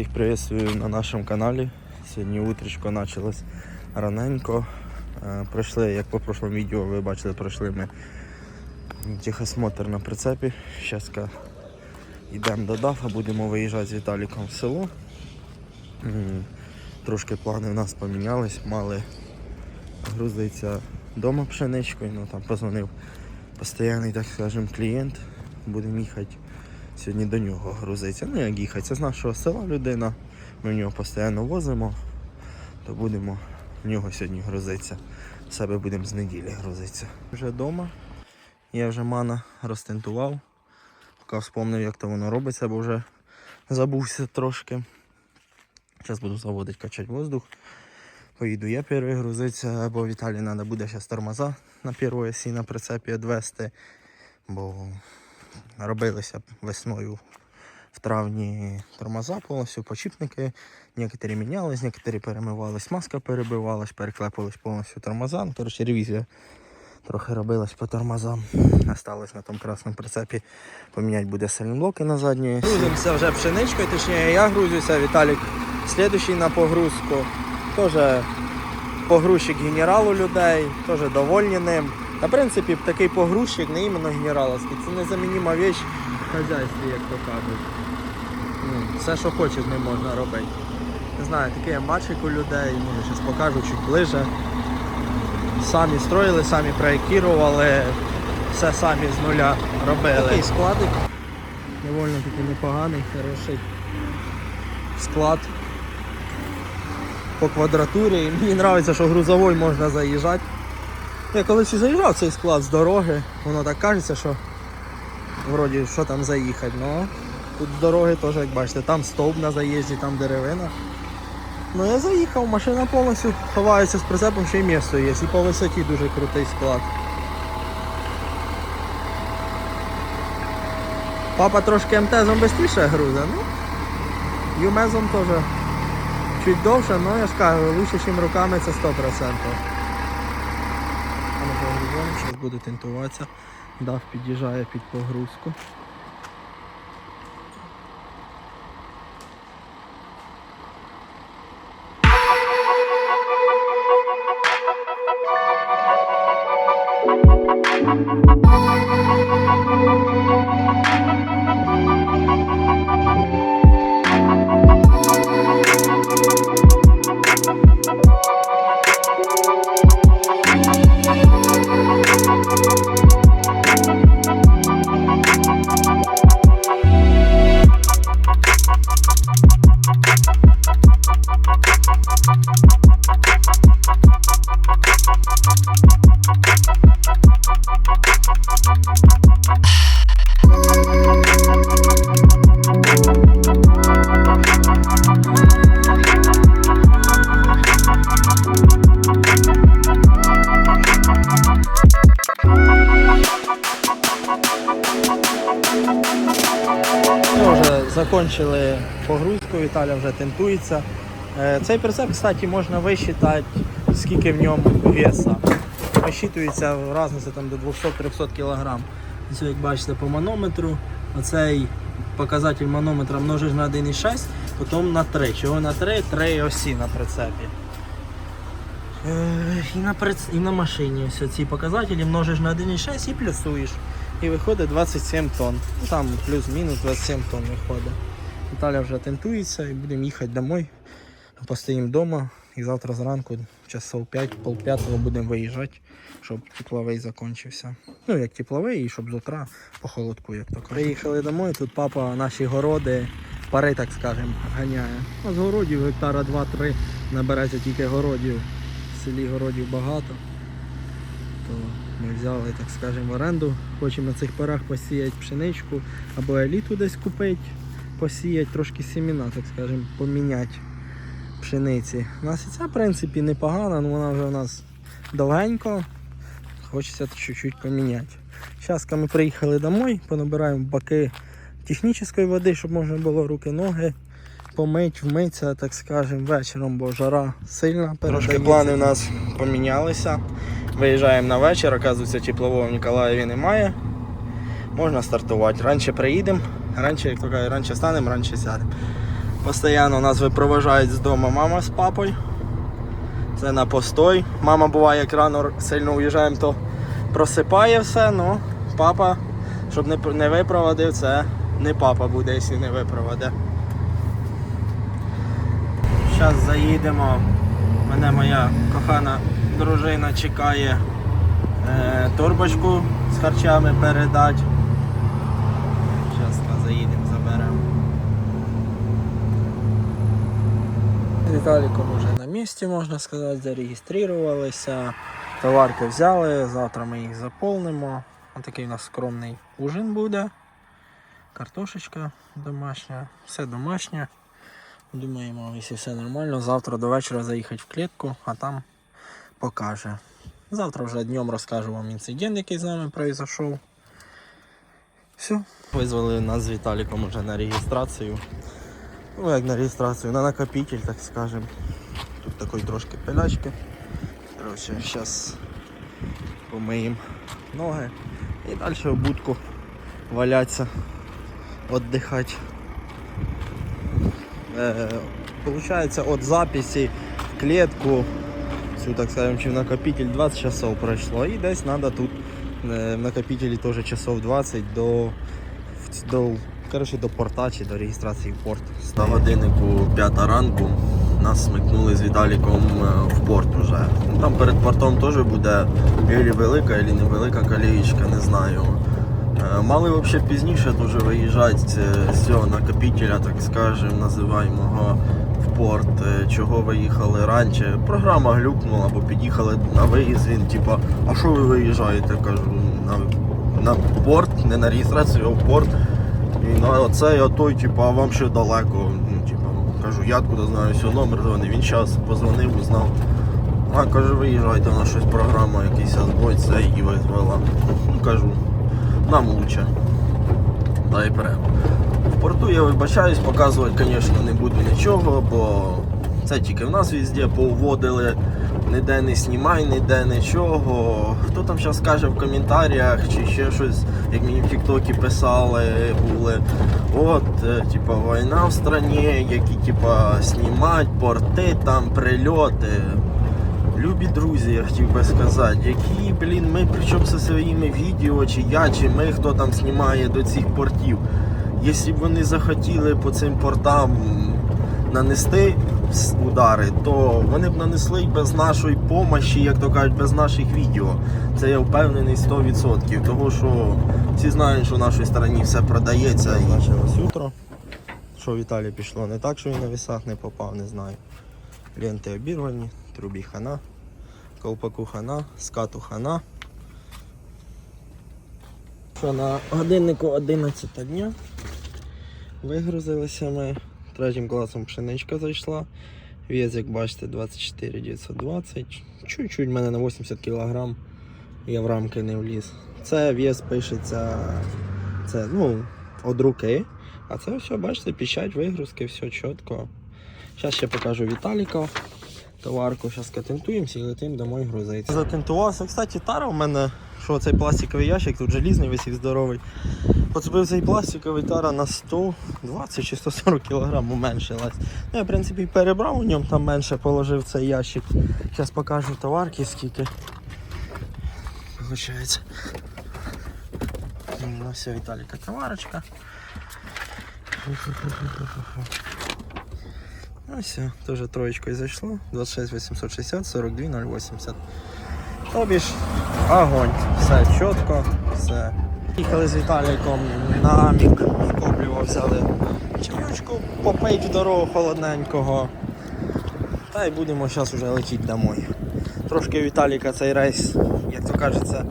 Всіх приветствую на нашому каналі. Сьогодні утречко почалось раненько. Е, Пройшли, як по прошлому відео ви бачили, пройшли ми техосмотр на прицепі. Зараз йдемо до ДАФа, будемо виїжджати з Віталіком в село. Трошки плани в нас помінялись, мали грузитися вдома пшеничкою, ну там позвонив постійний, так скажем, клієнт. Будемо їхати сьогодні до нього грузиться. Ну як їхати, це з нашого села людина. Ми в нього постійно возимо, то будемо в нього сьогодні грузитися. Себе будемо з неділі грузитися. Вже вдома. Я вже мана розтентував. Поки вспомнив, як то воно робиться, бо вже забувся трошки. Зараз буду заводити качати воздух. Поїду я перший грузитися, бо Віталій треба буде зараз тормоза на першій осі на прицепі відвести, бо робилися весною в травні тормоза повністю, почіпники. Некоторі мінялись, некоторі перемивались, маска перебивалась, переклепувались повністю тормоза. Ну, коротше, ревізія трохи робилась по тормозам. Осталось на тому красному прицепі поміняти буде сальноблоки на задні. Грузимося вже пшеничкою, точніше я грузюся, Віталік слідуючий на погрузку. Теж погрузчик генералу людей, теж довольні ним. На принципі, такий погрузчик не іменно генераловський, це незамінима віч в хазяйстві, як то кажуть. Ну, все, що хочеш, не можна робити. Не знаю, такий амбачик у людей, може зараз покажу чуть ближе. Самі строїли, самі проєктували, все самі з нуля робили. Такий складик. Доволі таки непоганий, хороший склад по квадратурі. Мені подобається, що грузовий можна заїжджати. Я колись заїжджав цей склад з дороги, воно так кажеться, що вроді що там заїхати. Ну, тут з дороги теж, як бачите, там стовп на заїзді, там деревина. Ну я заїхав, машина повністю ховається з прицепом, ще й місто є. І по висоті дуже крутий склад. Папа трошки МТЗом швидше грузе, ну Юмезом теж чуть довше, але я ж кажу, лучше, ніж руками це 100%. Зараз буде тентуватися. Дав під'їжджає під погрузку. Ми вже закончили погрузку, Віталя вже тентується. Е, Цей прицеп, кстати, можна висчитати, скільки в ньому веса. Висчитується разниця там до 200-300 кг. Ось як бачите по манометру, оцей показатель манометра множиш на 1,6, потім на 3. Чого на 3? 3 осі на прицепі. Е, І на, приц... і на машині ось ці показателі множиш на 1,6 і плюсуєш. І виходить 27 тонн. Ну, Там плюс-мінус 27 тонн виходить. Віталя вже тентується і будемо їхати домой. Постоїмо вдома і завтра зранку, часов 5, пол п'ятого будемо виїжджати, щоб тепловий закінчився. Ну, як тепловий, і щоб з утра по холодку, як то. Приїхали домой, тут папа наші городи, пари, так скажемо, ганяє. Ну, з городів гектара 2-3 набереться тільки городів. В селі городів багато. То ми взяли, так скажемо, в оренду. Хочемо на цих парах посіяти пшеничку або еліту десь купити, посіяти трошки сіміна, так скажемо, поміняти пшениці. У нас і ця, в принципі, непогана, але вона вже у нас довгенько. Хочеться чуть-чуть поміняти. Зараз ми приїхали домой, понабираємо баки технічної води, щоб можна було руки-ноги помить, вмитися, так скажемо, вечором, бо жара сильна. Трошки плани у нас помінялися. Виїжджаємо на вечір, оказується, теплового в Ніколаєві немає. Можна стартувати. Раніше приїдемо, раніше, як то кажуть, раніше станемо, раніше сядемо. Постійно нас випроважають з дому мама з папою. Це на постой. Мама буває, як рано сильно уїжджаємо, то просипає все, ну папа, щоб не, не випроводив, це не папа буде, якщо не випроводе. Зараз заїдемо. Мене моя кохана дружина чекає е, торбочку з харчами передати. Віталіком вже на місці, можна сказати, зареєструвалися. Товарки взяли, завтра ми їх заповнимо. Ось такий у нас скромний ужин буде. Картошечка домашня, все домашнє. Думаємо, якщо все нормально, завтра до вечора заїхати в клітку, а там покаже. Завтра вже днем розкажу вам інцидент, який з нами пройшов. Все. Визвали нас з Віталіком вже на реєстрацію. Ну, як на реєстрацію, на накопитель, так скажем. Тут такої трошки пилячки. Короче, зараз помиємо ноги і далі в будку валяться, віддихати. Е, Получається, від записи в клітку, цю, так скажем, в накопитель 20 часов пройшло. І десь треба тут е, в накопителі теж часов 20 до, до, коротше, до порта чи до реєстрації в порт. На годиннику 5 ранку нас смикнули з Віталіком е, в порт уже. Ну, Там перед портом теж буде ілі велика, ілі невелика калієчка, не знаю. Е, Мали взагалі пізніше дуже виїжджати з цього накопителя, так скажемо, називаємо в порт. Е, Чого виїхали раніше? Програма глюкнула, бо під'їхали на виїзд. Він типа, а що ви виїжджаєте? Кажу, на, на порт, не на реєстрацію, а в порт. І на оцей, а той, типа, а вам ще далеко. Ну, типа, кажу, я откуда знаю, все, номер дзвонив. Він час позвонив, узнав. А каже, виїжджайте, на щось програма, якийсь збой, це і визвала. Ну кажу, нам лучше. Дай прямо. В порту я вибачаюсь, показувати, звісно, не буду нічого, бо це тільки в нас везде поводили, ніде не знімай, ніде нічого. Хто там зараз каже в коментарях чи ще щось, як мені в Тіктокі писали, були. От, е, типа, війна в страні, які типа знімати, порти, там прильоти. Любі друзі, я хотів би сказати, які, блін, ми причому зі своїми відео, чи я, чи ми, хто там знімає до цих портів. Якщо б вони захотіли по цим портам нанести удари, то вони б нанесли без нашої помощі, як то кажуть, без наших відео. Це я впевнений 100%. Того що всі знають, що в нашій стороні все продається. Почалось утро. Що Віталій пішло не так, що він на вісах не попав, не знаю. Ленти обірвані, трубі хана, колпаку хана, скату хана. Що на годиннику 11 дня вигрузилися ми. Третім класом пшеничка зайшла. Вес, як бачите, 24 920. Чуть-чуть в мене на 80 кг. Я в рамки не вліз. Це вес пишеться це, ну, від руки. А це все, бачите, піщать вигрузки, все чітко. Зараз ще покажу Віталіка. Товарку зараз катентуємося і летимо домой грузити. Затентувався. Кстати, тара у мене, що цей пластиковий ящик, тут желізний висів здоровий. Поцепив цей пластиковий тара на 120 чи 140 кг уменшилась. Ну, я, в принципі, перебрав у ньому, там менше положив цей ящик. Зараз покажу товарки скільки. Получається. Ну все, Віталіка товарочка. Ну все, теж троєчкою зайшло. 26 860, 42 080. Тобі ж огонь. Все чітко, все. Їхали з Віталіком на амік, вкоплював, взяли чайочку, попить в дорогу холодненького. Та й будемо зараз вже летіти домой. Трошки Віталіка цей рейс, як то кажеться,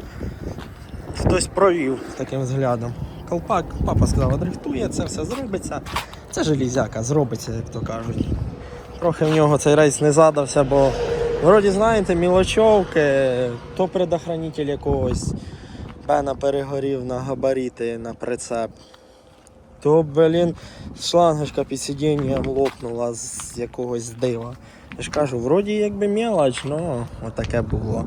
хтось провів таким взглядом. Колпак, папа сказав, дрифтує, це все зробиться. Це железяка, зробиться, як то кажуть. Трохи в нього цей рейс не задався, бо вроді знаєте, мілочовки, то предохранитель якогось пена перегорів на габарити, на прицеп. То, блін, шлангочка під сидінням лопнула з якогось дива. Я ж кажу, вроді якби мелоч, але отаке було.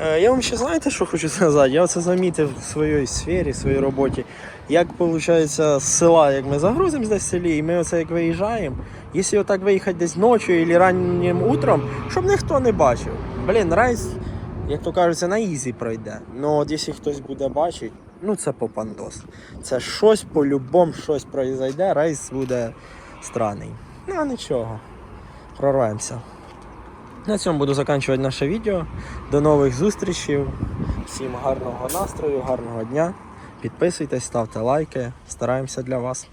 Е, Я вам ще знаєте, що хочу сказати? Я це замітив в своїй сфері, в своїй роботі. Як виходить з села, як ми загрузимось десь в селі, і ми оце як виїжджаємо. Якщо отак виїхати десь ночі або раннім утром, щоб ніхто не бачив. Блін, рейс, як то кажуть, на ізі пройде. Ну от якщо хтось буде бачити, ну це попандос. Це щось по-любому щось произойде, рейс буде странний. Ну а нічого. Прорвемося. На цьому буду закінчувати наше відео. До нових зустрічей. Всім гарного настрою, гарного дня. Підписуйтесь, ставте лайки. Стараємося для вас.